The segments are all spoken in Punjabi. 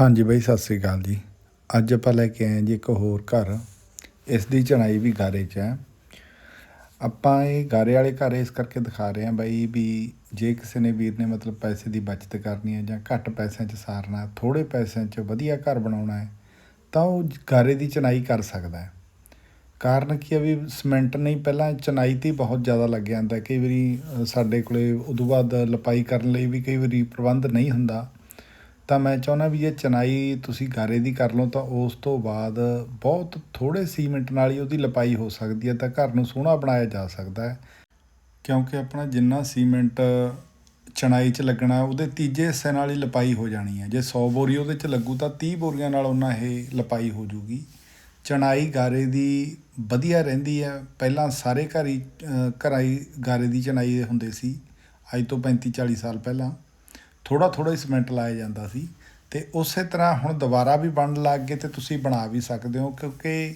ਹਾਂਜੀ ਬਾਈ ਸਤਿ ਸ੍ਰੀ ਅਕਾਲ ਜੀ। ਅੱਜ ਆਪਾਂ ਲੈ ਕੇ ਆਏ ਹਾਂ ਜੀ ਇੱਕ ਹੋਰ ਘਰ। ਇਸ ਦੀ ਚਣਾਈ ਵੀ ਗਾਰੇ 'ਚ ਹੈ। ਆਪਾਂ ਇਹ ਗਾਰੇ ਵਾਲੇ ਘਰ ਇਸ ਕਰਕੇ ਦਿਖਾ ਰਹੇ ਹਾਂ ਬਾਈ ਵੀ ਜੇ ਕਿਸੇ ਨੇ ਵੀਰ ਨੇ ਮਤਲਬ ਪੈਸੇ ਦੀ ਬਚਤ ਕਰਨੀ ਹੈ ਜਾਂ ਘੱਟ ਪੈਸਿਆਂ 'ਚ ਸਾਰਨਾ ਥੋੜੇ ਪੈਸਿਆਂ 'ਚ ਵਧੀਆ ਘਰ ਬਣਾਉਣਾ ਹੈ ਤਾਂ ਉਹ ਗਾਰੇ ਦੀ ਚਣਾਈ ਕਰ ਸਕਦਾ ਹੈ। ਕਾਰਨ ਕੀ ਹੈ ਵੀ ਸਿਮੈਂਟ ਨਹੀਂ ਪਹਿਲਾਂ ਚਨਾਈ ਤੇ ਹੀ ਬਹੁਤ ਜ਼ਿਆਦਾ ਲੱਗ ਜਾਂਦਾ ਕਈ ਵਾਰੀ ਅ, ਸਾਡੇ ਕੋਲੇ ਉਦੋਂ ਬਾਅਦ ਲਪਾਈ ਕਰਨ ਲਈ ਵੀ ਕਈ ਵਾਰੀ ਪ੍ਰਬੰਧ ਨਹੀਂ ਹੁੰਦਾ। ਤਾਂ ਮੈਂ ਚਾਹੁੰਦਾ ਵੀ ਜੇ ਚਨਾਈ ਤੁਸੀਂ ਗਾਰੇ ਦੀ ਕਰ ਲਓ ਤਾਂ ਉਸ ਤੋਂ ਬਾਅਦ ਬਹੁਤ ਥੋੜੇ ਸੀਮੈਂਟ ਨਾਲ ਹੀ ਉਹਦੀ ਲਪਾਈ ਹੋ ਸਕਦੀ ਹੈ ਤਾਂ ਘਰ ਨੂੰ ਸੋਹਣਾ ਬਣਾਇਆ ਜਾ ਸਕਦਾ ਹੈ। ਕਿਉਂਕਿ ਆਪਣਾ ਜਿੰਨਾ ਸੀਮੈਂਟ ਚਣਾਈ 'ਚ ਲੱਗਣਾ, ਉਹਦੇ ਤੀਜੇ ਹਿੱਸੇ ਨਾਲ ਹੀ ਲਪਾਈ ਹੋ ਜਾਣੀ ਹੈ। ਜੇ 100 ਬੋਰੀ ਉਹਦੇ 'ਚ ਲੱਗੂ ਤਾਂ 30 ਬੋਰੀਆਂ ਨਾਲ ਉਹਨਾਂ ਇਹ ਲਪਾਈ ਹੋ ਜੂਗੀ। ਚਣਾਈ ਗਾਰੇ ਦੀ ਵਧੀਆ ਰਹਿੰਦੀ ਹੈ। ਪਹਿਲਾਂ ਸਾਰੇ ਘਰ ਹੀ ਘਰਾਂ ਹੀ ਗਾਰੇ ਦੀ ਚਣਾਈ ਹੁੰਦੇ ਸੀ। ਅੱਜ ਤੋਂ 35 40 ਸਾਲ ਪਹਿਲਾਂ। ਥੋੜਾ ਥੋੜਾ ਹੀ ਸੀਮੈਂਟ ਲਾਇਆ ਜਾਂਦਾ ਸੀ ਤੇ ਉਸੇ ਤਰ੍ਹਾਂ ਹੁਣ ਦੁਬਾਰਾ ਵੀ ਬਣਨ ਲੱਗ ਗਏ ਤੇ ਤੁਸੀਂ ਬਣਾ ਵੀ ਸਕਦੇ ਹੋ ਕਿਉਂਕਿ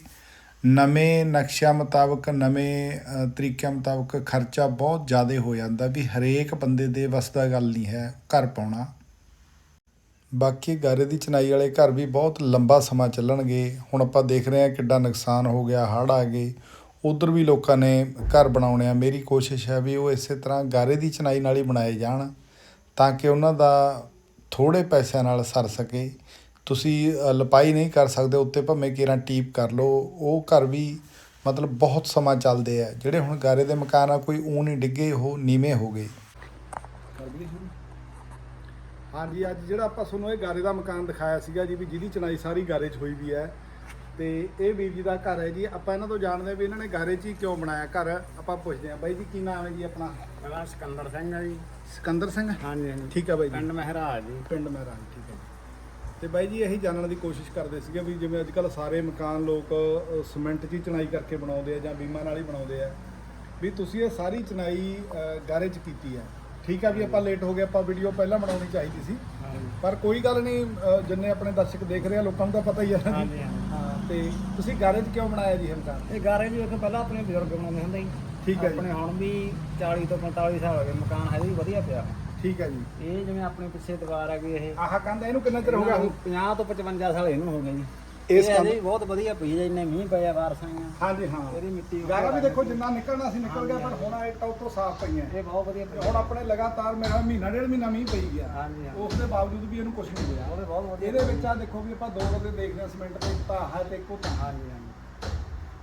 ਨਵੇਂ ਨਕਸ਼ਾ ਮੁਤਾਬਕ, ਨਵੇਂ ਤਰੀਕਿਆਂ ਮੁਤਾਬਕ ਖਰਚਾ ਬਹੁਤ ਜ਼ਿਆਦਾ ਹੋ ਜਾਂਦਾ ਵੀ ਹਰੇਕ ਬੰਦੇ ਦੇ ਵੱਸ ਦਾ ਗੱਲ ਨਹੀਂ ਹੈ ਘਰ ਪਾਉਣਾ। ਬਾਕੀ ਗਾਰੇ ਦੀ ਚਨਾਈ ਵਾਲੇ ਘਰ ਵੀ ਬਹੁਤ ਲੰਬਾ ਸਮਾਂ ਚੱਲਣਗੇ। ਹੁਣ ਆਪਾਂ ਦੇਖ ਰਹੇ ਹਾਂ ਕਿੱਡਾ ਨੁਕਸਾਨ ਹੋ ਗਿਆ, ਹੜ੍ਹ ਆ ਗਏ। ਉਧਰ ਵੀ ਲੋਕਾਂ ਨੇ ਘਰ ਬਣਾਉਣੇ ਆ। ਮੇਰੀ ਕੋਸ਼ਿਸ਼ ਹੈ ਵੀ ਉਹ ਇਸੇ ਤਰ੍ਹਾਂ ਗਾਰੇ ਦੀ ਚਨਾਈ ਨਾਲ ਹੀ ਬਣਾਏ ਜਾਣ। ਤਾਂ ਕਿ ਉਹਨਾਂ ਦਾ ਥੋੜ੍ਹੇ ਪੈਸਿਆਂ ਨਾਲ ਸਰ ਸਕੇ। ਤੁਸੀਂ ਅ, ਲਪਾਈ ਨਹੀਂ ਕਰ ਸਕਦੇ ਉੱਤੇ ਭਾਵੇਂ ਕੇਰਾਂ ਟੀਪ ਕਰ ਲਓ। ਉਹ ਘਰ ਵੀ ਮਤਲਬ ਬਹੁਤ ਸਮਾਂ ਚੱਲਦੇ ਆ। ਜਿਹੜੇ ਹੁਣ ਗਾਰੇ ਦੇ ਮਕਾਨ ਆ ਕੋਈ ਊਂ ਨਹੀਂ ਡਿੱਗੇ ਉਹ ਨੀਵੇਂ ਹੋ ਗਏ। ਹਾਂਜੀ ਅੱਜ ਜਿਹੜਾ ਆਪਾਂ ਤੁਹਾਨੂੰ ਇਹ ਗਾਰੇ ਦਾ ਮਕਾਨ ਦਿਖਾਇਆ ਸੀਗਾ ਜੀ ਵੀ ਜਿਹਦੀ ਚਣਾਈ ਸਾਰੀ ਗਾਰੇ 'ਚ ਹੋਈ ਵੀ ਹੈ। ਤੇ ਇਹ ਵੀਰ ਜੀ ਦਾ ਘਰ ਹੈ ਜੀ। ਆਪਾਂ ਇਹਨਾਂ ਤੋਂ ਜਾਣਦੇ ਹਾਂ ਵੀ ਇਹਨਾਂ ਨੇ ਗਾਰੇ 'ਚ ਹੀ ਕਿਉਂ ਬਣਾਇਆ ਘਰ। ਆਪਾਂ ਪੁੱਛਦੇ ਹਾਂ। ਬਾਈ ਜੀ ਕੀ ਨਾਮ ਹੈ ਜੀ ਆਪਣਾ? ਮੇਰਾ ਸਿਕੰਦਰ ਸਿੰਘ ਆ ਜੀ। ਸਿਕੰਦਰ ਸਿੰਘ? ਹਾਂਜੀ ਹਾਂਜੀ। ਠੀਕ ਹੈ ਬਾਈ ਜੀ। ਪਿੰਡ ਮਹਿਰਾਜ ਜੀ। ਪਿੰਡ ਮਹਿਰਾਜ ਠੀਕ ਹੈ। ਤੇ ਬਾਈ ਜੀ ਇਹੀ ਜਾਣਨ ਦੀ ਕੋਸ਼ਿਸ਼ ਕਰਦੇ ਸੀਗੇ ਵੀ ਜਿਵੇਂ ਅੱਜ ਕੱਲ ਸਾਰੇ ਮਕਾਨ ਲੋਕ ਸੀਮੈਂਟ 'ਚ ਹੀ ਚਣਾਈ ਕਰਕੇ ਬਣਾਉਂਦੇ ਆ ਜਾਂ ਬੀਮਾਂ ਨਾਲ ਹੀ ਬਣਾਉਂਦੇ ਆ। ਵੀ ਤੁਸੀਂ ਇਹ ਸਾਰੀ ਚਣਾਈ ਗਾਰੇ 'ਚ ਕੀਤੀ ਹੈ। ਠੀਕ ਆ ਵੀ ਆਪਾਂ ਲੇਟ ਹੋ ਗਏ ਆਪਾਂ ਵੀਡੀਓ ਪਹਿਲਾਂ ਬਣਾਉਣੀ ਚਾਹੀਦੀ ਸੀ। ਪਰ ਕੋਈ ਗੱਲ ਨਹੀਂ ਜਿੰਨੇ ਆਪਣੇ ਦਰਸ਼ਕ ਦੇਖ ਰਹੇ ਆ ਲੋਕਾਂ ਨੂੰ ਤਾਂ ਪਤਾ ਹੀ ਆ ਜੀ। ਹਾਂਜੀ। ਹਾਂ ਤੇ ਤੁਸੀਂ ਗਾਰੇ 'ਚ ਕਿਉਂ ਬਣਾਇਆ ਜੀ ਹਮਕਾਰ ਇਹ ਗਾਰੇ ਵੀ ਉੱਥੇ ਪਹਿਲਾਂ ਆਪਣੇ ਬਜ਼ੁਰਗ ਬਣਾਉਂਦੇ ਹੁੰਦੇ ਸੀ। ਠੀਕ ਹੈ ਜੀ। ਆਪਣੇ ਹੁਣ ਵੀ 40 ਤੋਂ 45 ਸਾਲ ਹੋ ਗਏ ਮਕਾਨ ਹੈ ਵੀ ਵਧੀਆ ਪਿਆ। ਠੀਕ ਹੈ ਜੀ। ਇਹ ਜਿਵੇਂ ਆਪਣੇ ਪਿੱਛੇ ਦੀਵਾਰ ਆ ਗਈ ਇਹ। ਆਹ ਕੰਧ ਇਹਨੂੰ ਕਿੰਨਾ ਚਿਰ ਹੋ ਗਿਆ? ਹੁਣ 50 ਤੋਂ 55 ਸਾਲ ਇਹਨੂੰ ਹੋ ਗਏ ਜੀ। ਇਸ ਇਹ ਕੰਧ- ਹਜੇ ਵੀ ਬਹੁਤ ਵਧੀਆ ਪਈ ਹੈ ਇੰਨੇ ਮੀਂਹ ਪਿਆ ਬਾਰਸਾਂ ਆ ਹਾਂਜੀ ਹਾਂ। ਇਹਦੀ ਮਿੱਟੀ ਗਾਰਾ ਵੀ ਦੇਖੋ ਜਿੰਨਾ ਨਿਕਲਣਾ ਸੀ ਨਿਕਲ ਗਿਆ ਪਰ ਹੁਣ ਇਹ ਟੌਪ ਤੋਂ ਸਾਫ਼ ਪਈਆਂ। ਇਹ ਬਹੁਤ ਵਧੀਆ ਤੇ ਹੁਣ ਆਪਣੇ ਲਗਾਤਾਰ ਮੇਰਾ ਮਹੀਨਾ ਡੇਢ ਮਹੀਨਾ ਮੀਂਹ ਪਈ ਗਿਆ। ਹਾਂਜੀ ਹਾਂ ਉਸ ਦੇ ਬਾਵਜੂਦ ਵੀ ਇਹਨੂੰ ਕੁਝ ਨਹੀਂ ਹੋਇਆ ਉਹਦੇ ਬਹੁਤ ਵਧੀਆ ਇਹਦੇ ਵਿੱਚ ਆ ਦੇਖੋ ਵੀ ਆਪਾਂ ਦੋ ਬੰਦੇ ਦੇਖਦੇ ਹਾਂ ਸੀਮੈਂਟ ਤਾਂ ਆਹ ਹੈ ਤੇ ਇੱਕ ਉਹ ਤਾਂ ਹਾਂਜੀ ਹਾਂਜੀ।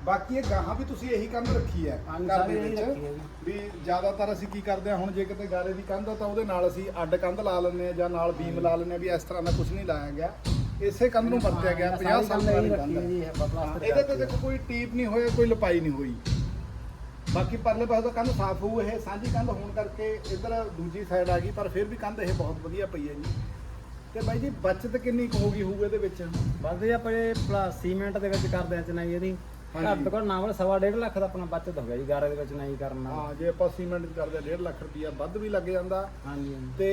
ਬਾਕੀ ਇਹ ਗਾਹਾਂ ਵੀ ਤੁਸੀਂ ਇਹੀ ਕੰਧ ਰੱਖੀ ਹੈ ਘਰ ਦੇ ਵਿੱਚ। ਵੀ ਜ਼ਿਆਦਾਤਰ ਅਸੀਂ ਕੀ ਕਰਦੇ ਹਾਂ ਹੁਣ ਜੇ ਕਿਤੇ ਗਾਰੇ ਦੀ ਕੰਧ ਆ ਤਾਂ ਉਹਦੇ ਨਾਲ ਅਸੀਂ ਅੱਡ ਕੰਧ ਲਾ ਲੈਂਦੇ ਆ ਜਾਂ ਨਾਲ ਬੀਮ ਲਾ ਲੈਂਦੇ ਆ ਵੀ ਇਸ ਤਰ੍ਹਾਂ ਦਾ ਕੁਝ ਨਹੀਂ ਲਾਇਆ ਗਿਆ। ਇਸੇ ਕੰਧ ਨੂੰ ਵਰਤਿਆ ਗਿਆ 50 ਸਾਲ ਪੁਰਾਣੀ ਕੰਧ ਹੈ ਇਹਦੇ ਤੇ ਦੇਖੋ ਕੋਈ ਟੀਪ ਨਹੀਂ ਹੋਇਆ ਕੋਈ ਲਪਾਈ ਨਹੀਂ ਹੋਈ। ਬਾਕੀ ਪਰਲੇ ਪਾਸੇ ਤਾਂ ਕੰਧ ਸਾਫ਼ ਹੋਊ ਇਹ ਸਾਂਝੀ ਕੰਧ ਹੋਣ ਕਰਕੇ ਇੱਧਰ ਦੂਜੀ ਸਾਈਡ ਆ ਗਈ ਪਰ ਫਿਰ ਵੀ ਕੰਧ ਇਹ ਬਹੁਤ ਵਧੀਆ ਪਈ ਹੈ ਜੀ। ਤੇ ਬਾਈ ਜੀ ਬਚਤ ਕਿੰਨੀ ਕੁ ਹੋ ਗਈ ਹੋਊ ਇਹਦੇ ਵਿੱਚ? ਬਸ ਜੇ ਆਪਾਂ ਇਹ ਪਲਾ ਸੀਮੈਂਟ ਦੇ ਵਿੱਚ ਕਰਦੇ ਆ ਚਨਾਈ ਇਹਦੀ। ਘੱਟ ਤੋਂ ਘੱਟ ਨਾ ਸਵਾ ਡੇਢ ਲੱਖ ਦਾ ਆਪਣਾ ਬਚਤ ਹੋ ਗਿਆ ਜੀ ਗਾਰੇ ਦੇ ਵਿੱਚ ਨਹੀਂ ਕਰਨਾ ਹਾਂ ਜੇ ਆਪਾਂ ਸੀਮੈਂਟ ਕਰਦੇ 1.5 ਲੱਖ ਰੁਪਈਆ ਵੱਧ ਵੀ ਲੱਗ ਜਾਂਦਾ। ਹਾਂਜੀ। ਤੇ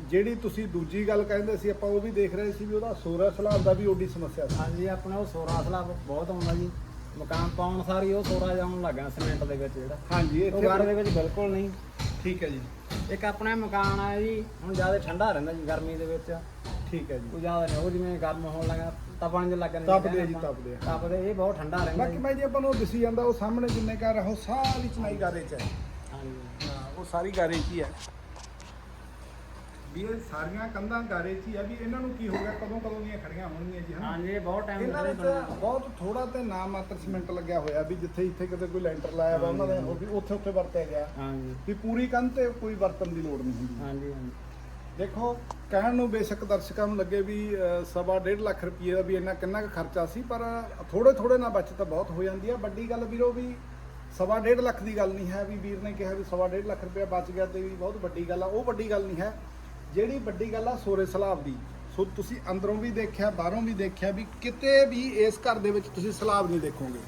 ਜਿਹੜੀ ਤੁਸੀਂ ਦੂਜੀ ਗੱਲ ਕਹਿੰਦੇ ਸੀ ਆਪਾਂ ਉਹ ਵੀ ਦੇਖ ਰਹੇ ਸੀ ਵੀ ਉਹਦਾ ਸੋਰਾ ਸਲਾਬ ਦਾ ਵੀ ਓਡੀ ਸਮੱਸਿਆ ਸੀ। ਹਾਂਜੀ ਆਪਣਾ ਉਹ ਸੋਰਾ ਸਲਾਬ ਬਹੁਤ ਆਉਂਦਾ ਜੀ। ਮਕਾਨ ਪਾਉਣ ਸਾਰੀ ਉਹ ਸੋਰਾ ਜਾਉਣ ਲੱਗਾ ਸੀਮੈਂਟ ਦੇ ਵਿੱਚ ਜਿਹੜਾ। ਹਾਂਜੀ ਉਹ ਗਾਰੇ ਦੇ ਵਿੱਚ ਬਿਲਕੁਲ ਨਹੀਂ। ਠੀਕ ਹੈ ਜੀ। ਇੱਕ ਆਪਣਾ ਮਕਾਨ ਆ ਜੀ ਹੁਣ ਜ਼ਿਆਦਾ ਠੰਡਾ ਰਹਿੰਦਾ ਜੀ ਗਰਮੀ ਦੇ ਵਿੱਚ। ਠੀਕ ਹੈ ਜੀ। ਉਹ ਜ਼ਿਆਦਾ ਨਹੀਂ ਉਹ ਜਿਵੇਂ ਗਰਮ ਹੋਣ ਲੱਗਾ ਤਪਣ ਜਿਹਾ ਲੱਗਣ ਤਪਦੇ ਜੀ, ਤਪਦੇ। ਤਪਦੇ ਇਹ ਬਹੁਤ ਠੰਡਾ ਰਹਿੰਦਾ ਬਾਕੀ ਮੈਂ ਜੀ ਆਪਾਂ ਨੂੰ ਉਹ ਦਿਸੀ ਜਾਂਦਾ ਉਹ ਸਾਹਮਣੇ ਜਿੰਨੇ ਘਰ ਉਹ ਸਾਰੀ ਚਨਾਈ ਗਾਰੇ 'ਚ ਹੈ। ਹਾਂਜੀ। ਹਾਂ ਉਹ ਸਾਰੀ ਗਾਰੇ 'ਚ ਹੀ ਹੈ। ਵੀ ਇਹ ਸਾਰੀਆਂ ਕੰਧਾਂ ਗਾਰੇ 'ਚ ਹੀ ਆ ਵੀ ਇਹਨਾਂ ਨੂੰ ਕੀ ਹੋ ਗਿਆ ਕਦੋਂ ਕਦੋਂ ਦੀਆਂ ਖੜੀਆਂ ਹੋਣਗੀਆਂ ਜੀ ਹਨਾ? ਹਾਂਜੀ ਬਹੁਤ ਟਾਈਮ ਇਹਨਾਂ ਵਿੱਚ ਬਹੁਤ ਥੋੜਾ ਤੇ ਨਾ ਮਾਤਰ ਸੀਮੈਂਟ ਲੱਗਿਆ ਹੋਇਆ ਵੀ ਜਿੱਥੇ ਇੱਥੇ ਕਿਤੇ ਕੋਈ ਲੈਂਟਰ ਲਾਇਆ ਵਾ ਉਹਨਾਂ ਦੇ ਉਹ ਵੀ ਉੱਥੇ ਉੱਥੇ ਵਰਤਿਆ ਗਿਆ। ਹਾਂਜੀ। ਵੀ ਪੂਰੀ ਕੰਧ ਤੇ ਕੋਈ ਵਰਤਣ ਦੀ ਲੋੜ ਨਹੀਂ ਹੁੰਦੀ। ਹਾਂਜੀ ਹਾਂਜੀ। ਦੇਖੋ ਕਹਿਣ ਨੂੰ ਬੇਸ਼ੱਕ ਦਰਸ਼ਕਾਂ ਨੂੰ ਲੱਗੇ ਵੀ ਸਵਾ ਡੇਢ ਲੱਖ ਰੁਪਏ ਦਾ ਵੀ ਇੰਨਾ ਕਿੰਨਾ ਕੁ ਖਰਚਾ ਸੀ ਪਰ ਥੋੜੇ ਥੋੜੇ ਨਾਲ ਬਚਤ ਬਹੁਤ ਹੋ ਜਾਂਦੀ ਹੈ ਵੱਡੀ ਗੱਲ ਵੀਰੋ ਵੀ ਸਵਾ ਡੇਢ ਲੱਖ ਦੀ ਗੱਲ ਨਹੀਂ ਹੈ ਵੀ ਵੀਰ ਨੇ ਕਿਹਾ ਵੀ ਸਵਾ ਡੇਢ ਲੱਖ ਰੁਪਏ ਬਚ ਗਿਆ ਤੇ ਵੀ ਬਹੁਤ ਵੱਡੀ ਗੱਲ ਆ। ਉਹ ਵੱਡੀ ਗੱਲ ਨਹੀਂ ਹੈ। ਜਿਹੜੀ ਵੱਡੀ ਗੱਲ ਆ ਸੋਰੇ ਸਲਾਬ ਦੀ। ਸੋ ਤੁਸੀਂ ਅੰਦਰੋਂ ਵੀ ਦੇਖਿਆ, ਬਾਹਰੋਂ ਵੀ ਦੇਖਿਆ ਵੀ ਕਿਤੇ ਵੀ ਇਸ ਘਰ ਦੇ ਵਿੱਚ ਤੁਸੀਂ ਸਲਾਬ ਨਹੀਂ ਦੇਖੋਗੇ।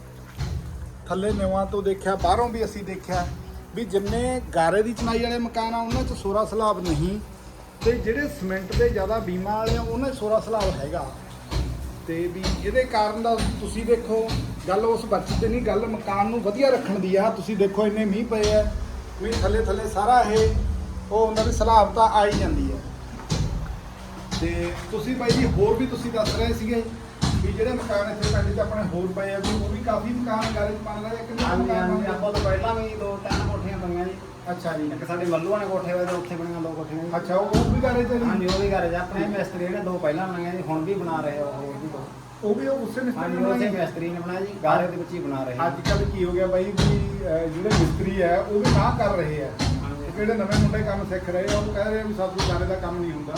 ਥੱਲੇ ਨਿਵਾਂ ਤੋਂ ਦੇਖਿਆ, ਬਾਹਰੋਂ ਵੀ ਅਸੀਂ ਦੇਖਿਆ ਵੀ ਜਿੰਨੇ ਗਾਰੇ ਦੀ ਚਨਾਈ ਵਾਲੇ ਮਕਾਨ ਆ, ਉਹਨਾਂ 'ਚ ਸੋਰਾ ਸਲਾਬ ਨਹੀਂ ਤੇ ਜਿਹੜੇ ਸਿਮੈਂਟ ਦੇ ਜ਼ਿਆਦਾ ਬੀਮਾ ਵਾਲੇ ਆ, ਉਹਨਾਂ 'ਚ ਸੋਰਾ ਸਲਾਬ ਹੈਗਾ। ਤੇ ਵੀ ਇਹਦੇ ਕਾਰਨ ਦਾ ਤੁਸੀਂ ਦੇਖੋ, ਗੱਲ ਉਸ ਬਚਤ ਤੇ ਨਹੀਂ, ਗੱਲ ਮਕਾਨ ਨੂੰ ਵਧੀਆ ਰੱਖਣ ਦੀ ਆ। ਤੁਸੀਂ ਦੇਖੋ, ਇੰਨੇ ਮੀਂਹ ਪਏ ਆ, ਵੀ ਥੱਲੇ ਥੱਲੇ ਸਾਰਾ ਇਹ ਉਹ ਉਹਨਾਂ ਦੀ ਸਲਾਬ ਤਾਂ ਆ ਹੀ ਜਾਂਦੀ ਹੈ। ਤੇ ਤੁਸੀਂ ਬਾਈ ਜੀ ਹੋਰ ਵੀ ਤੁਸੀਂ ਦੱਸ ਰਹੇ ਸੀਗੇ ਵੀ ਜਿਹੜੇ ਮਕਾਨ ਇੱਥੇ ਪਿੰਡ 'ਚ ਆਪਣੇ ਹੋਰ ਪਏ ਆ ਵੀ ਉਹ ਵੀ ਕਾਫੀ ਮਕਾਨ ਗਾਰੇ 'ਚ ਬਣ ਰਹੇ ਕਿੰਨੇ ਹਾਂਜੀ ਮਕਾਨ ਹਾਂਜੀ ਬਣ ਆਪਾਂ ਤੋਂ ਪਹਿਲਾਂ ਵੀ ਦੋ ਤਿੰਨ ਕੋਠੀਆਂ ਬਣੀਆਂ ਜੀ? ਅੱਛਾ ਜੀ। ਇੱਕ ਸਾਡੇ ਮੱਲੂਆਂ ਨੇ ਕੋਠੇ ਹੋਏ ਤੇ ਉੱਥੇ ਬਣੀਆਂ ਦੋ ਕੋਠੀਆਂ ਜੀ। ਅੱਛਾ ਉਹ ਉਹ ਵੀ ਗਾਰੇ 'ਚ ਆ ਹਾਂਜੀ ਜੀ ਉਹ ਵੀ ਘਰ ਜਾ ਆਪਣੇ ਮਿਸਤਰੀ ਨੇ ਦੋ ਪਹਿਲਾਂ ਬਣਾਈਆਂ ਜੀ ਹੁਣ ਵੀ ਬਣਾ ਰਹੇ ਆ ਉਹ ਹੋਰ ਵੀ ਦੋ। ਉਹ ਵੀ ਉਹ ਉਸੇ ਮਿਸਤਰੀ ਹਾਂਜੀ ਨੇ ਉਸੇ ਬਣਾਈ? ਮਿਸਤਰੀ ਨੇ ਬਣਾਇਆ ਜੀ ਗਾਰੇ ਦੇ ਵਿੱਚ ਹੀ ਬਣਾ ਰਹੇ ਆ। ਅੱਜ ਕੱਲ ਕੀ ਹੋ ਗਿਆ ਬਾਈ ਵੀ ਅਹ, ਜਿਹੜੇ ਮਿਸਤਰੀ ਆ ਉਹ ਵੀ ਨਾ ਕਰ ਰਹੇ ਆ। ਜਿਹੜੇ ਨਵੇਂ ਮੁੰਡੇ ਕੰਮ ਸਿੱਖ ਰਹੇ ਆ ਉਹ ਕਹਿ ਰਹੇ ਆ ਵੀ ਸਾਡੇ ਗਾਰੇ ਦਾ ਕੰਮ ਨਹੀਂ ਹੁੰਦਾ।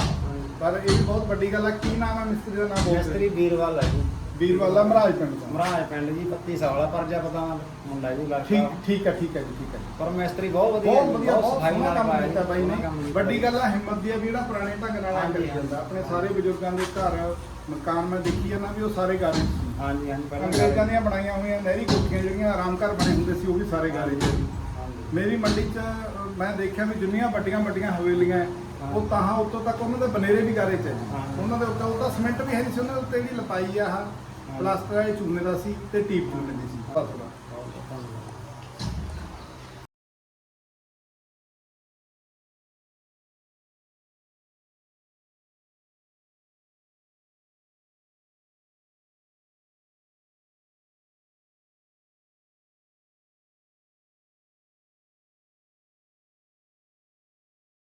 ਪਰ ਇਹ ਵੀ ਬਹੁਤ ਵੱਡੀ ਗੱਲ ਆ ਕੀ ਨਾਮ ਹੈ ਮਿਸਤਰੀ ਦਾ ਨਾਮ ਬੋਲਦੇ ਮਿਸਤਰੀ ਵੀਰਵਾਲ ਹੈ ਜੀ ਵੀਰਵਾਲਾ ਮਹਾਰਾਜ ਪਿੰਡ ਦਾ ਮਹਾਰਾਜ ਪਿੰਡ ਜੀ 32 ਸਾਲ ਆ ਪਰਜਾ ਪਤਾ ਮੁੰਡਾ ਜੀ ਲੜਕਾ ਠੀਕ ਠੀਕ ਹੈ ਠੀਕ ਹੈ ਜੀ ਠੀਕ ਹੈ। ਪਰ ਮਿਸਤਰੀ ਬਹੁਤ ਵਧੀਆ ਬਹੁਤ ਵਧੀਆ ਬਹੁਤ ਸਫ਼ਾਈ ਸੋਹਣਾ ਨਾਲ ਕੰਮ ਕੀਤਾ ਬਾਈ ਨੇ ਵੱਡੀ। ਗੱਲ ਆ ਹਿੰਮਤ ਦੀ ਆ ਵੀ ਜਿਹੜਾ ਪੁਰਾਣੇ ਢੰਗ ਨਾਲ ਆ ਕਰੀ। ਜਾਂਦਾ ਆਪਣੇ ਸਾਰੇ ਬਜ਼ੁਰਗਾਂ ਦੇ ਘਰ ਮਕਾਨ ਮੈਂ ਦੇਖੀ ਜਾਂਦਾ ਵੀ ਉਹ ਸਾਰੇ ਗਾਰੇ ਹਾਂਜੀ ਹਾਂਜੀ ਪਹਿਲਾਂ ਅੰਗਰੇਜ਼ਾਂ ਦੀਆਂ ਬਣਾਈਆਂ ਹੋਈਆਂ ਨਹਿਰੀ ਕੋਠੀਆਂ ਜਿਹੜੀਆਂ ਆਰਾਮ ਘਰ ਬਣੇ ਹੁੰਦੇ ਸੀ ਉਹ ਵੀ ਸਾਰੇ ਗਾਰੇ 'ਚ ਆ। ਮੇਰੀ ਮੰਡੀ 'ਚ ਮੈਂ ਦੇਖਿਆ ਵੀ ਜਿੰਨੀਆਂ ਵੱਡੀਆਂ ਵੱਡੀਆਂ ਹਵੇਲੀਆਂ ਹੈ, ਉਹ ਤਾਹਾਂ ਉੱਤੋਂ ਤੱਕ ਉਹਨਾਂ ਦੇ ਬਨੇਰੇ ਵੀ ਗਾਰੇ 'ਚ ਹੈ ਜੀ। ਹਾਂ। ਉਹਨਾਂ ਦੇ ਉੱਤੇ ਉਹਦਾ ਸੀਮੈਂਟ ਵੀ ਹੈ ਨਹੀਂ ਸੀ ਉਹਨਾਂ ਦੇ ਉੱਤੇ ਜਿਹੜੀ ਲਪਾਈ ਆ ਆਹ ਪਲਾਸਟਰ ਵਾਲੇ ਚੂਨੇ ਦਾ ਸੀ ਤੇ ਟੀਪ ਚੂਨੇ ਦੀ ਸੀ। ਬਸ ਬਸ।